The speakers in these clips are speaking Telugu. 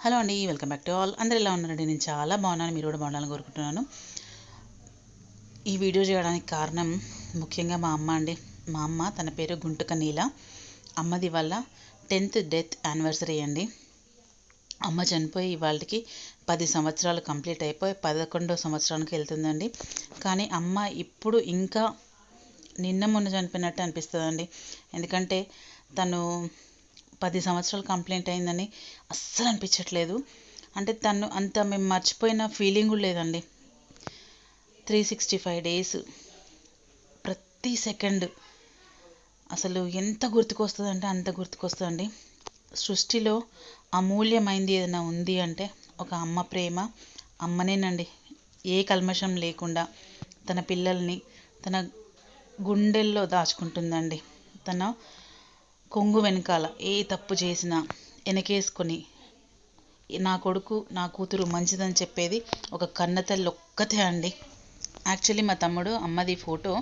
హలో అండి వెల్కమ్ బ్యాక్ టు ఆల్. అందరు ఎలా ఉన్నారండి? నేను చాలా బాగున్నాను మీరు కూడా బాగుండాలని కోరుకుంటున్నాను. ఈ వీడియో చేయడానికి కారణం ముఖ్యంగా మా అమ్మ అండి. మా అమ్మ తన పేరు గుంటుక నీల. అమ్మది వల్ల టెన్త్ డెత్ యానివర్సరీ అండి. అమ్మ చనిపోయి ఇవాళకి పది సంవత్సరాలు కంప్లీట్ అయిపోయి పదకొండో సంవత్సరానికి వెళ్తుందండి. కానీ అమ్మ ఇప్పుడు ఇంకా నిన్న మొన్న చనిపోయినట్టు అనిపిస్తుందండి. ఎందుకంటే తను పది సంవత్సరాలు కంప్లైంట్ అయిందని అస్సలు అనిపించట్లేదు. అంటే తను అంత మేము మర్చిపోయిన ఫీలింగ్ కూడా లేదండి. త్రీ సిక్స్టీ ఫైవ్ డేస్ ప్రతి సెకండ్ అసలు ఎంత గుర్తుకొస్తుందంటే అంత గుర్తుకొస్తుందండి. సృష్టిలో అమూల్యమైంది ఏదైనా ఉంది అంటే ఒక అమ్మ ప్రేమ అమ్మనేనండి. ఏ కల్మషం లేకుండా తన పిల్లల్ని తన గుండెల్లో దాచుకుంటుందండి. తన కొంగు వెనకాల ఏ తప్పు చేసినా వెనకేసుకొని నా కొడుకు నా కూతురు మంచిదని చెప్పేది ఒక కన్నతల్లి ఒక్కతే అండి. యాక్చువల్లీ మా తమ్ముడు అమ్మది ఫోటో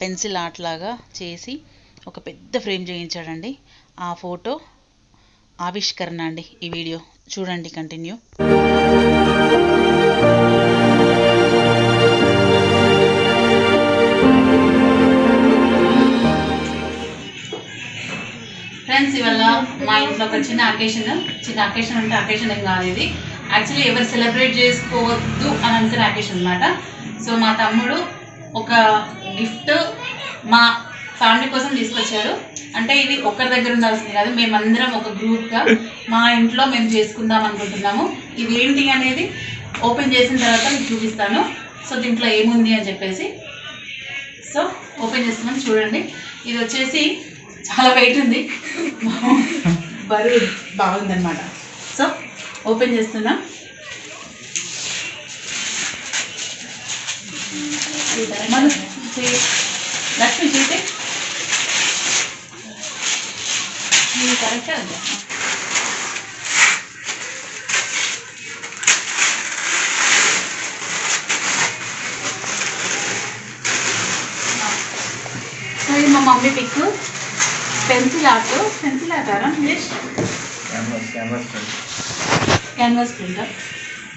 పెన్సిల్ ఆర్ట్ లాగా చేసి ఒక పెద్ద ఫ్రేమ్ చేయించాడండి. ఆ ఫోటో ఆవిష్కరణ అండి ఈ వీడియో. చూడండి కంటిన్యూ. ఫ్రెండ్స్ ఇవాళ మా ఇంట్లో ఒక చిన్న అకేషన్. చిన్న అకేషన్ అంటే అకేషన్ ఏం కాదు ఇది. యాక్చువల్లీ ఎవరు సెలబ్రేట్ చేసుకోవద్దు అని అనుకునే అకేషన్ అనమాట సో మా తమ్ముడు ఒక గిఫ్ట్ మా ఫ్యామిలీ కోసం తీసుకొచ్చాడు. అంటే ఇది ఒక్కరి దగ్గర ఉండాల్సింది కాదు మేమందరం ఒక గ్రూప్గా మా ఇంట్లో మేము చేసుకుందాం అనుకుంటున్నాము. ఇది ఏంటి అనేది ఓపెన్ చేసిన తర్వాత మీకు చూపిస్తాను. సో దీంట్లో ఏముంది అని చెప్పేసి. సో ఓపెన్ చేస్తున్నాం చూడండి. ఇది వచ్చేసి చాలా వెయిట్ ఉంది. బరువు బాగుందన్నమాట. సో ఓపెన్ చేస్తున్నా. మన లక్ష్మి చూసి. కరెక్టే ఉంది. సో ఇది మా mummy pic pencil art pencil English canvas print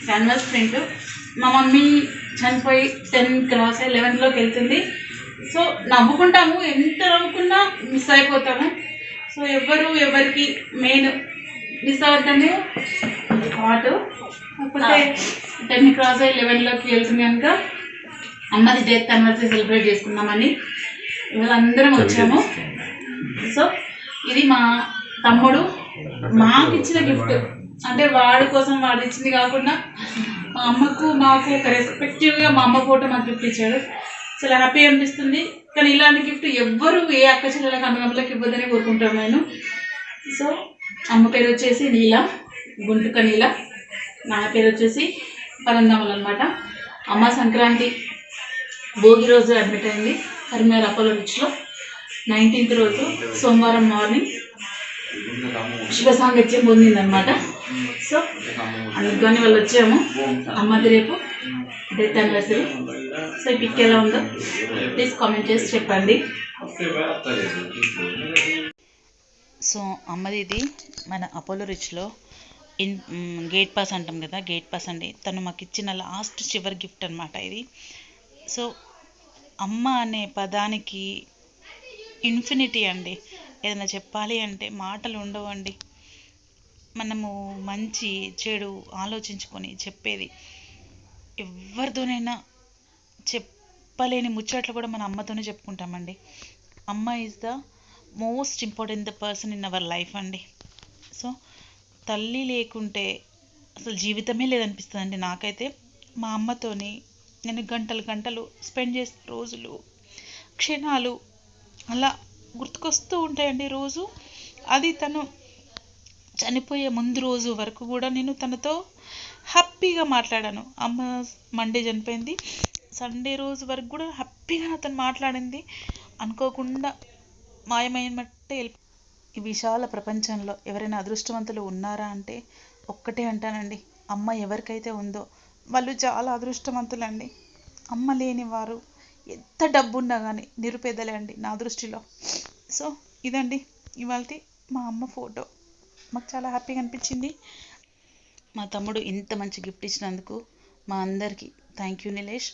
canvas print మా మమ్మీ చనిపోయి టెన్ క్లాస్ లెవెన్లోకి వెళ్తుంది. సో నవ్వుకుంటాము. ఎంత నవ్వుకున్నా మిస్ అయిపోతాము. సో ఎవరు ఎవరికి మెయిన్ మిస్ అవుతాము హార్ట్ కాకపోతే టెన్ క్లాస్ అయ్యి లెవెన్లోకి వెళ్తుంది కనుక అమ్మది డెత్ అనివర్సరీ సెలబ్రేట్ చేసుకున్నామని ఇవాళ అందరం వచ్చాము. సో ఇది మా తమ్ముడు మాకు ఇచ్చిన గిఫ్ట్ అంటే వాడి కోసం వాడు ఇచ్చింది కాకుండా మా అమ్మకు మాకు ఒక రెస్పెక్టివ్గా మా అమ్మ ఫోటో మాకు గిఫ్ట్ ఇచ్చాడు. చాలా హ్యాపీ అనిపిస్తుంది. కానీ ఇలాంటి గిఫ్ట్ ఎవ్వరు ఏ అక్క చెల్లెలకు అన్నదమ్ములకు ఇవ్వదని కోరుకుంటాను నేను. సో అమ్మ పేరు వచ్చేసి నీల గుంటుక నీల. నాన్న పేరు వచ్చేసి పరంధాములు అనమాట అమ్మ సంక్రాంతి భోగి రోజు అడ్మిట్ అయింది కరీంనగర్ అపోలో రిచ్లో నైన్టీన్త్ రోజు సోమవారం మార్నింగ్ శివ సాంగత్యం పొందిందనమాట సో అందుకని వాళ్ళు వచ్చాము. అమ్మది రేపు డెత్ యానివర్సరీ సో ఈ పిక్ ఎలా ఉందో ప్లీజ్ కామెంట్ చేసి చెప్పండి. సో అమ్మది ఇది మన అపోలో రిచ్లో ఇన్ గేట్ పాస్ అంటాం కదా గేట్ పాస్ అండి. తను మాకు ఇచ్చిన లాస్ట్ చివరి గిఫ్ట్ అనమాట ఇది. సో అమ్మ అనే పదానికి ఇన్ఫినిటీ అండి. ఏదైనా చెప్పాలి అంటే మాటలు ఉండవండి. మనము మంచి చెడు ఆలోచించుకొని చెప్పేది ఎవరితోనైనా చెప్పలేని ముచ్చట్లు కూడా మన అమ్మతోనే చెప్పుకుంటామండి. అమ్మ is the most important the person in our life అండి. సో తల్లి లేకుంటే అసలు జీవితమే లేదనిపిస్తుందండి నాకైతే. మా అమ్మతోని నేను గంటలు గంటలు స్పెండ్ చేసిన రోజులు క్షణాలు అలా గుర్తుకొస్తూ ఉంటాయండి రోజు. అది తను చనిపోయే ముందు రోజు వరకు కూడా నేను తనతో హ్యాపీగా మాట్లాడాను. అమ్మ మండే చనిపోయింది. సండే రోజు వరకు కూడా హ్యాపీగా అతను మాట్లాడింది. అనుకోకుండా మాయమైనట్టే ఈ విశాల ప్రపంచంలో ఎవరైనా అదృష్టవంతులు ఉన్నారా అంటే ఒక్కటే అంటానండి. అమ్మ ఎవరికైతే ఉందో వాళ్ళు చాలా అదృష్టవంతులండి. అమ్మ లేని వారు ఎంత డబ్బు ఉన్నా కానీ నిరుపేదలే అండి నా దృష్టిలో. సో ఇదండి ఇవాళ మా అమ్మ ఫోటో. మాకు చాలా హ్యాపీగా అనిపించింది. మా తమ్ముడు ఇంత మంచి గిఫ్ట్ ఇచ్చినందుకు మా అందరికీ థ్యాంక్ యూ నిలేష్.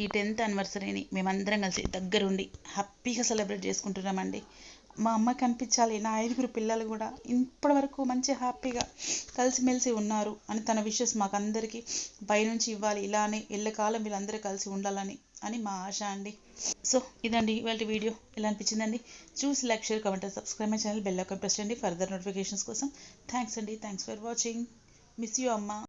ఈ టెన్త్ యానివర్సరీని మేమందరం కలిసి దగ్గరుండి హ్యాపీగా సెలబ్రేట్ చేసుకుంటున్నామండి. మా అమ్మ కనిపించాలి నా ఐదుగురు పిల్లలు కూడా ఇప్పటి వరకు మంచి హ్యాపీగా కలిసిమెలిసి ఉన్నారు అని తన విషెస్ మాకందరికీ పైనుంచి ఇవ్వాలి. ఇలానే ఎల్లకాలం వీళ్ళందరూ కలిసి ఉండాలని అని మా ఆశ అండి. సో ఇదండి ఇవాళ వీడియో. ఎలా అనిపించిందండి? చూసి like share comment subscribe my channel. Bell icon press చేయండి. ఫర్దర్ నోటిఫికేషన్స్ కోసం. థ్యాంక్స్ అండి. Thanks for watching. Miss you అమ్మ.